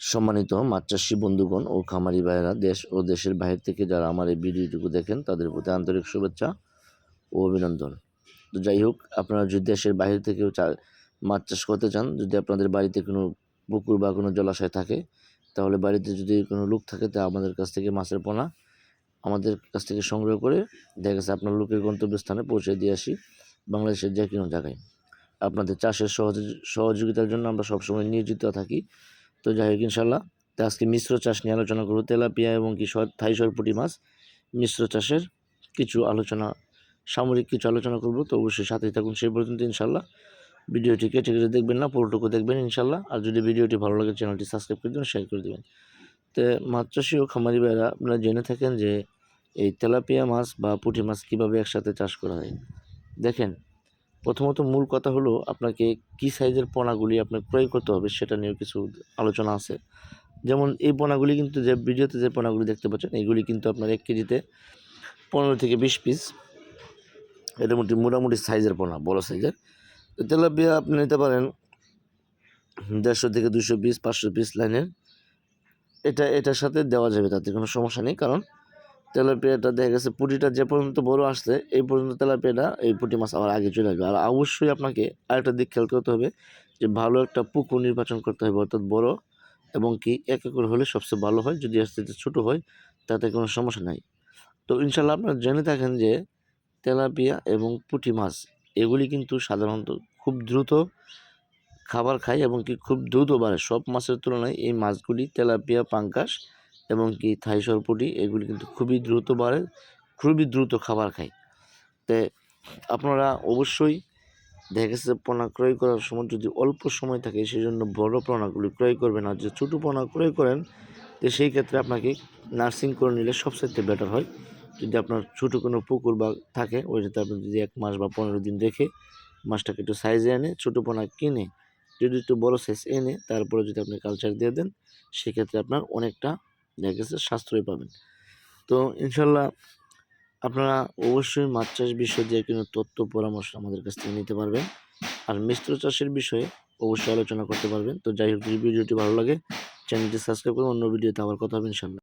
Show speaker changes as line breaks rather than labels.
সম্মানিত মাছ বন্ধুগণ ও খামারি ভাইয়েরা, দেশ ও দেশের বাইরে থেকে যারা আমার এই ভিডিওটুকু দেখেন, তাদের প্রতি আন্তরিক শুভেচ্ছা ও অভিনন্দন। তো যাই হোক, আপনারা যদি দেশের বাইরে থেকেও মাছ চাষ করতে চান, যদি আপনাদের বাড়িতে কোনো পুকুর বা কোনো জলাশয় থাকে, তাহলে বাড়িতে যদি কোনো লোক থাকে, তা আমাদের কাছ থেকে মাছের পোনা আমাদের কাছ থেকে সংগ্রহ করে, দেখা গেছে আপনার লোকের গন্তব্যস্থানে পৌঁছে দিয়ে আসি বাংলাদেশের যে কোনো জায়গায়। আপনাদের চাষের সহযোগিতার জন্য আমরা সবসময় নিয়োজিত থাকি। তো যাই হোক ইনশাল্লাহ তো আজকে মিশ্র চাষ নিয়ে আলোচনা করব, তেলাপিয়া এবং কি থাই সরপুটি মাছ। মিশ্র চাষের কিছু আলোচনা, সামরিক কিছু আলোচনা করব, তো অবশ্যই সাথেই থাকুন সেই পর্যন্ত ইনশাল্লাহ ভিডিওটি কেটে কেটে দেখবেন না, পুরোটুকু দেখবেন ইনশাল্লাহ আর যদি ভিডিওটি ভালো লাগে, চ্যানেলটি সাবস্ক্রাইব করে দেবেন শেয়ার করে দেবেন। তো মাছ চাষি ও খামারি ভাইরা আপনারা জেনে থাকেন যে এই তেলাপিয়া মাছ বা পুঁটি মাছ কীভাবে একসাথে চাষ করা হয়। দেখেন প্রথমত মূল কথা হলো আপনাকে কী সাইজের পোনাগুলি আপনার ক্রয় করতে হবে সেটা নিয়েও কিছু আলোচনা আছে। যেমন এই পোনাগুলি কিন্তু যে ভিডিওতে যে পোনাগুলি দেখতে পাচ্ছেন এইগুলি কিন্তু আপনার এক কেজিতে পনেরো থেকে বিশ পিস। এটা মোটামুটি মোটামুটি সাইজের পোনা, বড় সাইজের। তেলাপিয়া আপনি নিতে পারেন দেড়শো থেকে দুশো পিস, পাঁচশো পিস লাইনের। এটা, এটার সাথে দেওয়া যাবে, তাতে কোনো সমস্যা নেই, কারণ তেলাপিয়াটা দেখা গেছে, পুঁটিটা যে পর্যন্ত বড় আসছে, এই পর্যন্ত তেলাপিয়াটা এই পুঁটি মাছ আবার আগে চলে আসবে। আর অবশ্যই আপনাকে আরেকটা দিক খেয়াল করতে হবে যে ভালো একটা পুকুর নির্বাচন করতে হবে, অর্থাৎ বড় এবং কি এক একর হলে সবচেয়ে ভালো হয়, যদি আস্তে আস্তে ছোটো হয় তাতে কোনো সমস্যা নাই। তো ইনশাল্লাহ আপনারা জেনে থাকেন যে তেলাপিয়া এবং পুঁটি মাছ, এগুলি কিন্তু সাধারণত খুব দ্রুত খাবার খায় এবং কি খুব দ্রুত বাড়ে। সব মাছের তুলনায় এই মাছগুলি তেলাপিয়া পাঙ্কাস এবং কি থাই সরপুটি, এগুলি কিন্তু খুবই দ্রুত বাড়ে, খুবই দ্রুত খাবার খায়। তে আপনারা অবশ্যই দেখা গেছে পোনা ক্রয় করার সময় যদি অল্প সময় থাকে সেই জন্য বড় পোনাগুলি ক্রয় করবেন। আর যে ছোটো পোনা ক্রয় করেন, তো সেই ক্ষেত্রে আপনাকে নার্সিং করে নিলে সবচাইতে বেটার হয়। যদি আপনার ছোটো কোনো পুকুর বা থাকে, ওইটাতে আপনি যদি এক মাস বা পনেরো দিন রেখে মাছটাকে একটু সাইজে এনে, ছোটো পোনা কিনে, যদি একটু বড় সাইজ এনে, তারপরে যদি আপনি কালচার দিয়ে দেন, সেক্ষেত্রে আপনার অনেকটা দেখা গেছে সাশ্রয় পাবেন। তো ইনশাল্লাহ আপনারা অবশ্যই মাছ চাষ বিষয়ে যে কোনো তথ্য, পরামর্শ আমাদের কাছ থেকে নিতে পারবেন। আর মিশ্র চাষের বিষয়ে অবশ্যই আলোচনা করতে পারবেন। তো যাই হোক, যদি ভিডিওটি ভালো লাগে, চ্যানেলটি সাবস্ক্রাইব করুন অন্য ভিডিওতে আবার কথা হবে ইনশাল্লাহ।